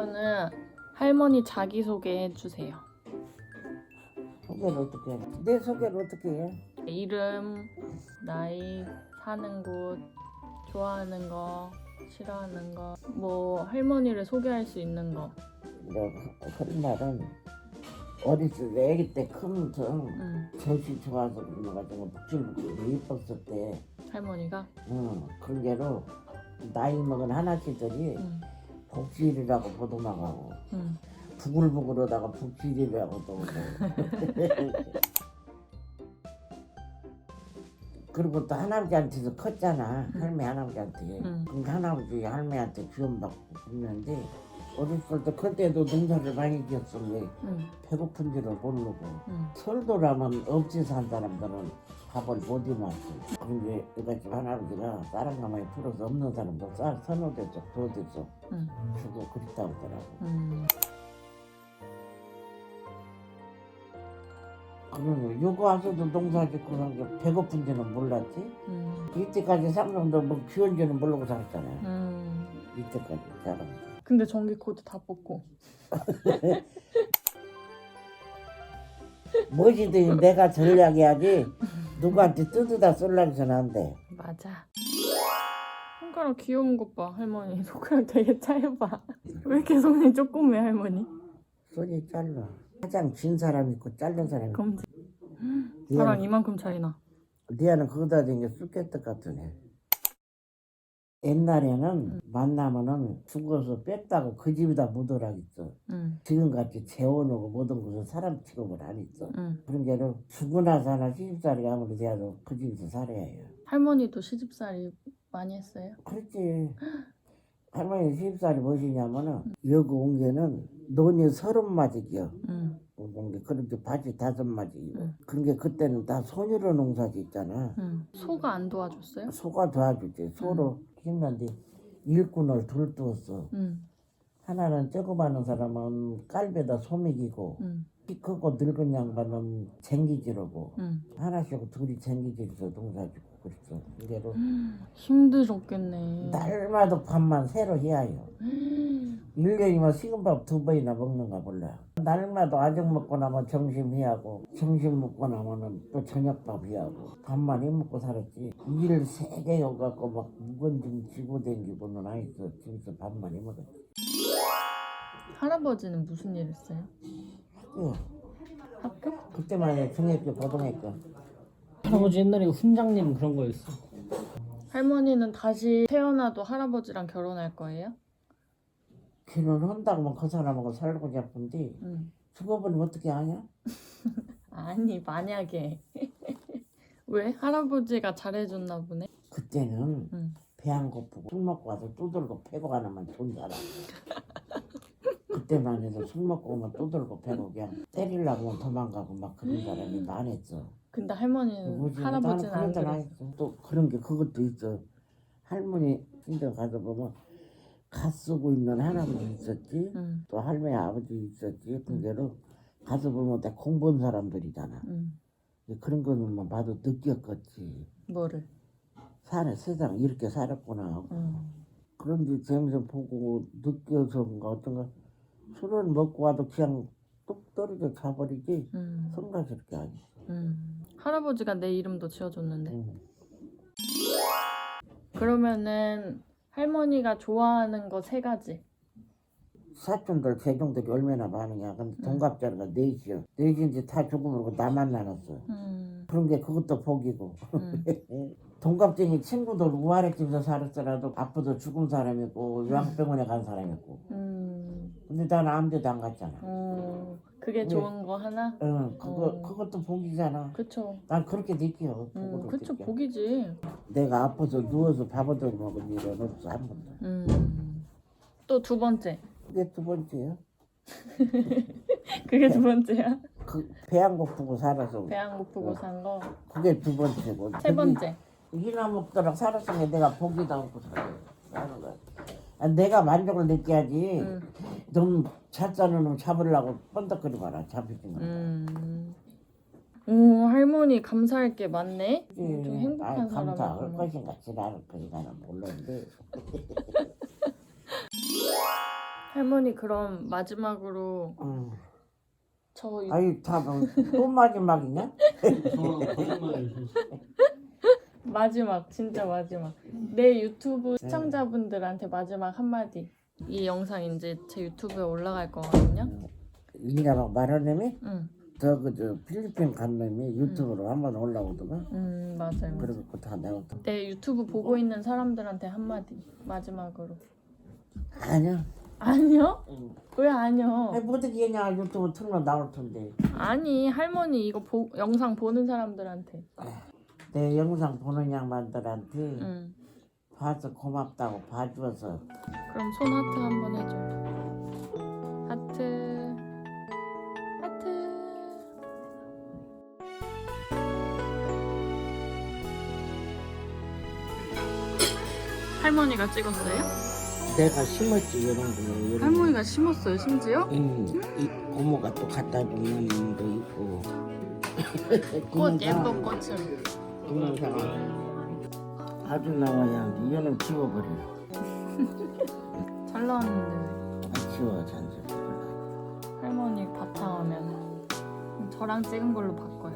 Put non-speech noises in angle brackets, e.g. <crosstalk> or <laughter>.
그러면은 할머니 자기 소개 해 주세요. 소개를 어떻게 해? 내 소개를 어떻게 해? 이름, 나이, 사는 곳, 좋아하는 거, 싫어하는 거, 뭐 할머니를 소개할 수 있는 거. 내가 그런 말은 어렸을 때 애기 때 크면서 응. 젖이 좋아서 그래가지고 북줄북줄 예뻤을 때 할머니가. 응, 그런 게로 나이 먹은 하나씩들이 응. 복질이라고 보도나가고 응. 부글부글하다가 복질이라고 또 <laughs> 그리고 또 할아버지한테서 컸잖아 할머니 할아버지한테 응. 그럼 할아버지 할머니한테 지원받고 그랬는데 어렸을 때 그때도 농사를 많이 왜 응. 배고픈 줄을 모르고 응. 설도라면 없이 산 사람들은 밥을 못 이놨어 근데 이같이 할아버지가 쌀한 가마에 풀어서 없는 사람도 쌀 서너 대 쪽 두 대 쪽 응. 주고 그랬다고 하더라고 응. 그러면 여기 와서도 농사 짓고 산 게 배고픈지는 몰랐지 응. 이때까지 삼성도 뭐 귀한지는 모르고 살았잖아 응. 이때까지 사람 근데 전기 코드 다 뽑고. <laughs> 뭐지든 내가 전략해야지 <laughs> 누구한테 뜯어다 쏠라고 안돼 맞아. 손가락 귀여운 것 봐, 할머니. <laughs> 손가락 되게 짧아. 왜 이렇게 손이 조그매, 할머니? 손이 잘라 가장 진 사람 있고 자른 사람 있고 검지. 니아는, 이만큼 차이나. 니아는 그거다 된게 쑥개떡 같으네 옛날에는 만나면은 죽어서 뺐다고 그 집에다 묻어라 있어 응. 지금같이 재워놓고 모든 것을 사람 취급을 안 했어 응. 그런 게로 죽으나 사나 시집살이 아무리 돼도 그 집에서 살아야 해요 할머니도 시집살이 많이 했어요? 그렇지 <gasps> 할머니 시집살이 무엇이냐면은 여기 온 게는 논이 서른 응. 온게 그런데 밭이 다섯 마지기고 응. 그런 게 그때는 다 손으로 농사 짓잖아 응. 소가 안 도와줬어요? 소가 도와주지 소로 힘난데 일꾼을 둘 두었어 응. 하나는 조그마한 사람은 깔배다 소매기고 응. 키 크고 늙은 양반은 쟁기지르고 응. 하나씩 둘이 쟁기지르서 농사짓고 그랬어 그대로 힘드셨겠네. 날마다 밥만 새로 해야 해요 1년이면 식은밥 두 번이나 먹는가 몰라 날마다 아직 먹고 나면 점심 해야 하고 점심 먹고 나면은 또 저녁밥 해야 하고 밥만 해 먹고 살았지 일 세게 여갖고 막 무건 좀 쥐고 댕기고는 아니서 집에서 밥만 해 먹었지 할아버지는 무슨 일 했어요? 예. 학교? 그때만 해도 중학교 고등학교 할아버지 옛날에 훈장님 그런 거였어. 할머니는 다시 태어나도 할아버지랑 결혼할 거예요? 결혼한다고 그 사람하고 살고 싶은데 응. 죽어버리면 어떻게 하냐? <laughs> 아니 만약에 <laughs> 왜 할아버지가 잘해줬나 보네. 그때는 응. 배 안 고프고 술 먹고 와서 두들고 패고 가나만 좋은 사람 <laughs> 그때만 해도 술 먹고 오면 두들고 패고 그냥 때리려고 도망가고 막 그런 사람이 많았어 근데 할머니는? 할아버지는 안 그랬어. 건또 그런 게 그것도 있어 할머니 신경 가서 보면 갓 쓰고 있는 할아버지 있었지 응. 또 할머니 아버지 있었지 그대로 가서 보면 다 공부한 사람들이잖아 응. 그런 거는 봐도 느꼈겠지 뭐를? 사는 세상 이렇게 살았구나 하고. 응. 그런데 재미서 보고 느껴서인가 어떤가 술을 먹고 와도 그냥 뚝 떨어져 자버리지 응. 성가스럽게 하지 응. 할아버지가 내 이름도 지어줬는데. 응. 그러면은 할머니가 좋아하는 거 세 가지. 사촌들 세종들이 얼마나 많으냐 근데 동갑자가 넷이요 넷인지 다 죽어버리고 나만 나눴어 음. 그런 게 그것도 복이고 음. <laughs> 동갑쟁이 친구들 우아래 집에서 살았더라도 아빠도 죽은 사람 있고 요양병원에 간 사람 있고 음. 근데 나는 아무데도 안 갔잖아 어. 그게 네. 좋은 거 하나? 응 그거 어. 그것도 복이잖아 그쵸. 난 그렇게 느껴 음, 복으로 그쵸 느껴. 복이지. 내가 아파서 누워서 밥 얻어 먹은 일은 없어 한 번도. 음. 또 두 번째. 그게 두 번째요. <laughs> 그게 두 번째야. 그 배 안 고프고 살아서 배 안 고프고 산 거. 그게 두 번째고. 세 번째. 희나 먹도록 살았으면 내가 복이다 하고 살아요. 사는 거야. 아, 내가 만족을 느껴야지. 음. 좀 잣사는 놈 잡으려고 뻔덕거리 마라. 잡히지 마. 음. 오 할머니 감사할 게 많네. 예. 음, 좀 행복한 아이, 감사할 사람이구나. 것인가 지랄할 것인가는 몰랐는데 할머니 그럼 마지막으로 응. 저 유- 아이 다또 마지막이냐? <laughs> 마지막 진짜 마지막. 내 유튜브 네. 시청자분들한테 마지막 한마디. 이 영상 이제 제 유튜브에 올라갈 거거든요. 니가 막 말하려면 응, 저그저 필리핀 간 놈이 유튜브로 한번 올라오더만? 음 맞아요 맞아요. 그래갖고 다 내가 또내 유튜브 보고 있는 사람들한테 한마디 마지막으로. 아니야 아니요? 응. 왜 아니요? 아니 뭐든지 그냥 유튜브 틀면 나올 텐데 아니 할머니 이거 보, 영상 보는 사람들한테 내 영상 보는 양반들한테 응 봐서 고맙다고 봐주어서 그럼 손 하트 한번 해줘 하트 하트 할머니가 찍었어요? 내가 심었지 이런 거. 이런 할머니가 심었어요 심지어? 응, 이 고모가 또 갖다 준 놈도 있고. <laughs> 꽃 예쁜 꽃을. 동영상 아주 나와야 이거는 지워버려 <laughs> 잘 나왔는데. 안 지워 잔소리. 할머니 바탕화면 저랑 찍은 걸로 바꿔요